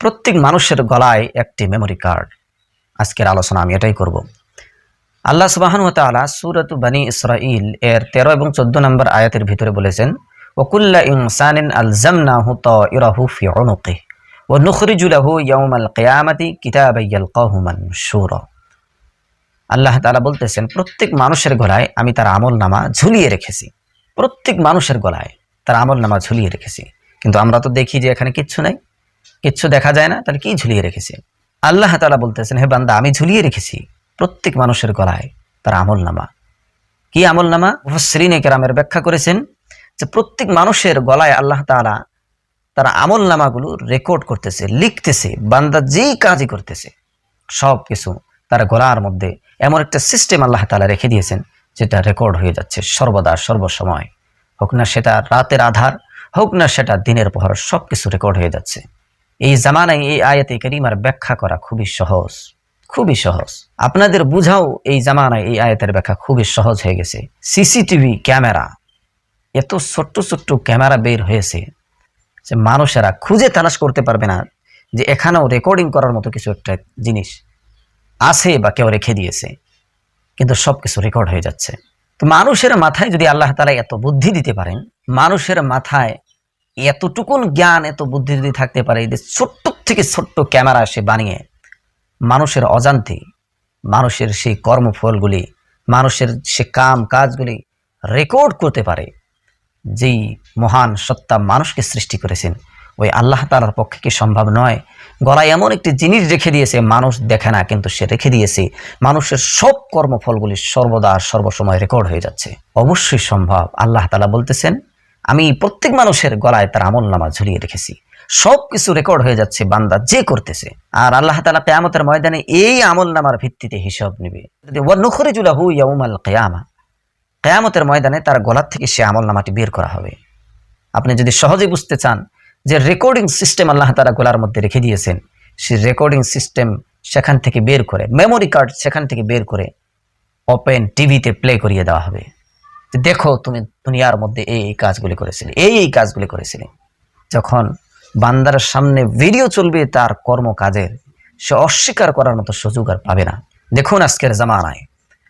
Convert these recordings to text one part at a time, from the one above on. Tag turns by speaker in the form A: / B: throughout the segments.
A: প্রত্যেক মানুষের গলায় একটি মেমোরি কার্ড আজকের আলোচনা আমি এটাই করব। আল্লাহ সুবাহান তালা সুরত বানী ইসরাইল এর তেরো এবং চোদ্দ নম্বর আয়াতের ভিতরে বলেছেন, ওকুল্লা ইনসানিন আল জামনাহু ত ইরাহু ফি অনুকে ও নুখরিজুলাহু ইয়াউমাল কিয়ামাতি কিতাবাইয়াল কাহুমান সুর আল্লাহ তাআলা বলতেছেন, প্রত্যেক মানুষের গলায় আমি তার আমল নামা ঝুলিয়ে রেখেছি। প্রত্যেক মানুষের গলায় তার আমল নামা ঝুলিয়ে রেখেছি। কিন্তু আমরা তো দেখি যে এখানে কিচ্ছু নাই। কিচ্ছু দেখা যায় না, তাহলে কি ঝুলিয়ে রেখেছি? আল্লাহ তাআলা বলতেছেন, হে বান্দা, আমি ঝুলিয়ে রেখেছি প্রত্যেক মানুষের গলায় তার আমল নামা কি আমল নামা মুফাসসিরিনে কেরামের ব্যাখ্যা করেছেন যে প্রত্যেক মানুষের গলায় আল্লাহ তাআলা তার আমল নামাগুলো রেকর্ড করতেছে, লিখতেছে, বান্দা যেই কাজই করতেছে, সব কিছু তার গলার মধ্যে এমন একটা সিস্টেম আল্লাহ তালা রেখে দিয়েছেন, যেটা রেকর্ড হয়ে যাচ্ছে সর্বদা, সর্বসময়। হোক না সেটা রাতের আধার, হোক না সেটা দিনের পর সব কিছু রেকর্ড হয়ে যাচ্ছে। এই জামানায়, এই আয়াতে করিমার ব্যাখ্যা করা খুবই সহজ খুবই সহজ। আপনাদের বুঝাও এই জামানায়, এই আয়াতের ব্যাখ্যা খুবই সহজ হয়ে গেছে। সিসিটিভি ক্যামেরা, এত ছোট্ট ছোট্ট ক্যামেরা বের হয়েছে যে মানুষেরা খুঁজে তালাশ করতে পারবে না যে এখানেও রেকর্ডিং করার মতো কিছু একটা জিনিস আছে বা কেউ রেখে দিয়েছে, কিন্তু সব কিছু রেকর্ড হয়ে যাচ্ছে। তো মানুষের মাথায় যদি আল্লাহ তালা এত বুদ্ধি দিতে পারেন, মানুষের মাথায় এতটুকুন জ্ঞান, এত বুদ্ধি যদি থাকতে পারে যে ছোট্ট থেকে ছোট্ট ক্যামেরা সে বানিয়ে মানুষের অজান্তে, মানুষের সেই কর্মফলগুলি, মানুষের সে কাম কাজগুলি রেকর্ড করতে পারে, যেই মহান সত্তা মানুষকে সৃষ্টি করেছেন। ওই আল্লাহ তালার পক্ষে কি সম্ভব নয়? গলায় এমন একটি জিনিস রেখে দিয়েছে, মানুষ দেখে না, কিন্তু সে রেখে দিয়েছে, মানুষের সব কর্মফলগুলি সর্বদা সর্বসময় রেকর্ড হয়ে যাচ্ছে। অবশ্যই সম্ভব, আল্লাহ তালা বলতেছেন আমি প্রত্যেক মানুষের গলায় তার আমল নামা ঝুলিয়ে রেখেছি। সব কিছু রেকর্ড হয়ে যাচ্ছে, বান্দা যে করতেছে। আর আল্লাহ তালা কেয়ামতের ময়দানে এই আমল নামার ভিত্তিতে হিসাব নেবে। ওয়ানুখরিজুলাহু ইয়াউমাল কিয়ামা। কেয়ামতের ময়দানে তার গলার থেকে সে আমল নামাটি বের করা হবে। আপনি যদি সহজে বুঝতে চান যে রেকর্ডিং সিস্টেম আল্লাহ তালা গলার মধ্যে রেখে দিয়েছেন, সে রেকর্ডিং সিস্টেম সেখান থেকে বের করে মেমোরি কার্ড সেখান থেকে বের করে ওপেন টিভিতে প্লে করিয়ে দেওয়া হবে। দেখো তুমি দুনিয়ার মধ্যে এই এই কাজগুলি করেছিলে, এই এই কাজগুলি করেছিলে। যখন বান্দার সামনে ভিডিও চলবে, তার কর্মকাজের সে অস্বীকার করার মতো সুযোগ আর পাবে না। দেখুন আজকের জামানায়,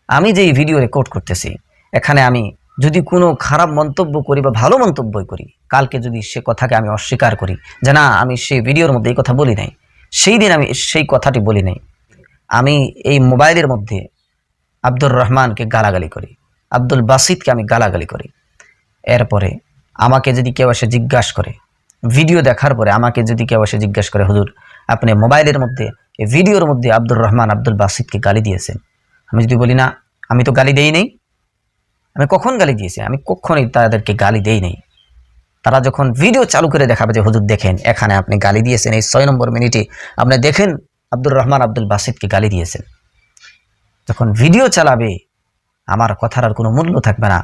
A: আমি যে ভিডিও রেকর্ড করতেছি, এখানে আমি যদি কোনো খারাপ মন্তব্য করি বা ভালো মন্তব্যই করি, কালকে যদি সে কথাকে আমি অস্বীকার করি যে না, আমি সেই ভিডিওর মধ্যে এই কথা বলি নাই, সেই দিন আমি সেই কথাটি বলি নাই, আমি এই মোবাইলের মধ্যে আব্দুর রহমানকে গালাগালি করি। আব্দুল বাসিদকে আমি গালাগালি করি। এরপরে আমাকে যদি কেউ এসে জিজ্ঞাসা করে, ভিডিও দেখার পরে আমাকে যদি কেউ এসে জিজ্ঞাসা করে, হুজুর, আপনি মোবাইলের মধ্যে ভিডিওর মধ্যে আব্দুর রহমান, আব্দুল বাসিদকে গালি দিয়েছেন? আমি যদি বলি, না, আমি তো গালি দেই নেই। আমি কখন গালি দিয়েছি? আমি কখনই তাদেরকে গালি দেই নেই। তারা যখন ভিডিও চালু করে দেখাবে যে, হুজুর, দেখেন, এখানে আপনি গালি দিয়েছেন। এই ছয় নম্বর মিনিটে আপনি দেখেন আব্দুর রহমান, আব্দুল বাসিদকে গালি দিয়েছেন। যখন ভিডিও চালাবে আমার কথার আর কোনো মূল্য থাকবে না।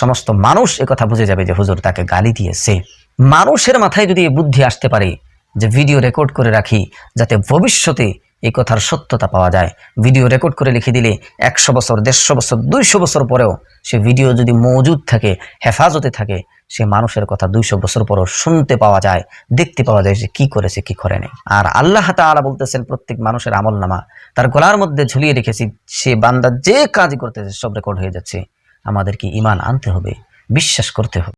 A: সমস্ত মানুষ কথা বুঝে যাবে যে হুজুর তাকে গালি দিয়েছে। মানুষের মাথায় যদি বুদ্ধি আসতে পারে যে ভিডিও রেকর্ড করে রাখি, যাতে ভবিষ্যতে এই কথার সত্যতা পাওয়া যায়। ভিডিও রেকর্ড করে লিখে দিলে একশো বছর, দেড়শো বছর, দুইশো বছর পরেও সে ভিডিও যদি মজুদ থাকে, হেফাজতে থাকে সে মানুষের কথা দুইশো বছর পরও শুনতে পাওয়া যায়, দেখতে পাওয়া যায় যে কি করেছে, কি করে নেই। আর আল্লাহ তালা বলতেছেন, প্রত্যেক মানুষের আমল নামা, তার গলার মধ্যে ঝুলিয়ে রেখেছি, সে বান্দা যে কাজ করতেছে সব রেকর্ড হয়ে যাচ্ছে। আমাদেরকে ইমান আনতে হবে, বিশ্বাস করতে হবে।